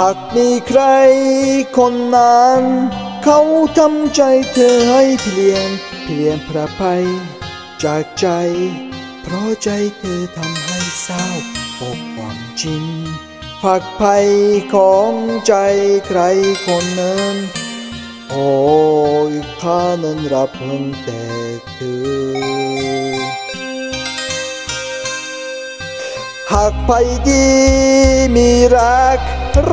หากมีใครคนนั้น เขาทำใจเธอให้เปลี่ยน เปลี่ยนประภัย จากใจ เพราะใจเธอทำให้เศร้าปกความจริงฝักภัยของใจใครคนนั้น โอ้ยข้านั้นรับเพียงแต่เธอหากไปดีมีรัก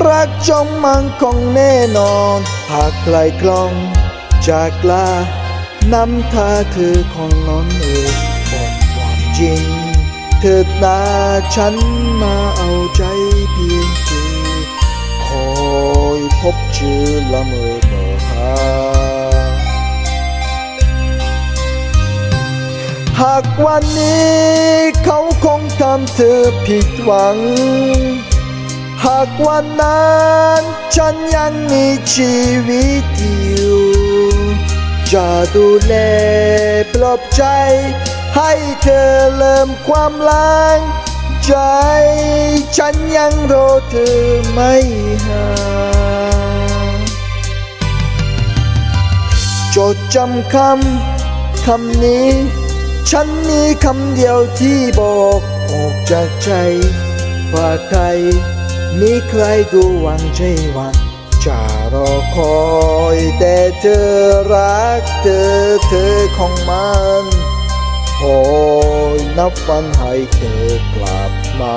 รักจงมั่นคงแน่นอน หากไกลกลองจากลานำตาเธอของน้อนเอ่ยบอกความจริงเถิดนาฉันมาเอาใจเพียงเธอคอยพบเจอละเมอเมื่อหาหากวันนี้เขาคงทำเธอผิดหวัง หากวันนั้นฉันยังมีชีวิตอยู่จะดูแลปลอบใจ ให้เธอเริ่มความลังใจ ฉันยังรอเธอไม่ห่างจดจำคำคำนี้ ฉันมีคำเดียวที่บอกออกจากใจว่าใคร มีใครดูหวังใจหวันจะรอคอยแต่เธอรักเธอเธอของมันคอยนับวันให้เธอกลับมา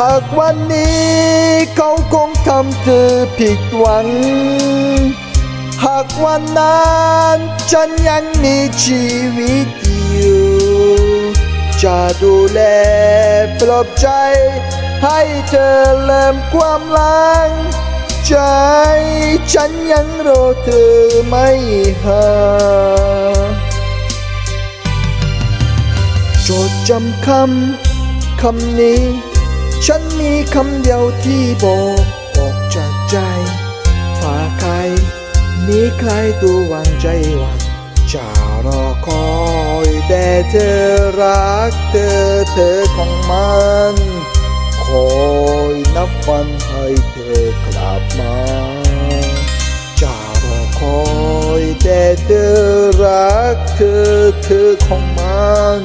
หากวันนี้เขาคงทำเธอผิดหวัง หากวันนั้นฉันยังมีชีวิตอยู่ จะดูแลปลอบใจ ให้เธอเริ่มความลัง ใจฉันยังรอเธอไม่ห่างจดจำคำคำนี้ ฉันมีคำเดียวที่บอกออกจากใจฝากใครมีใครดูหวังใจหวังจะรอคอยแต่เธอรักเธอเธอของมัน คอยนับวันให้เธอกลับมาจะรอคอยแต่เธอรักเธอเธอของมัน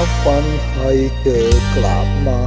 นับวันให้เธอกลับมา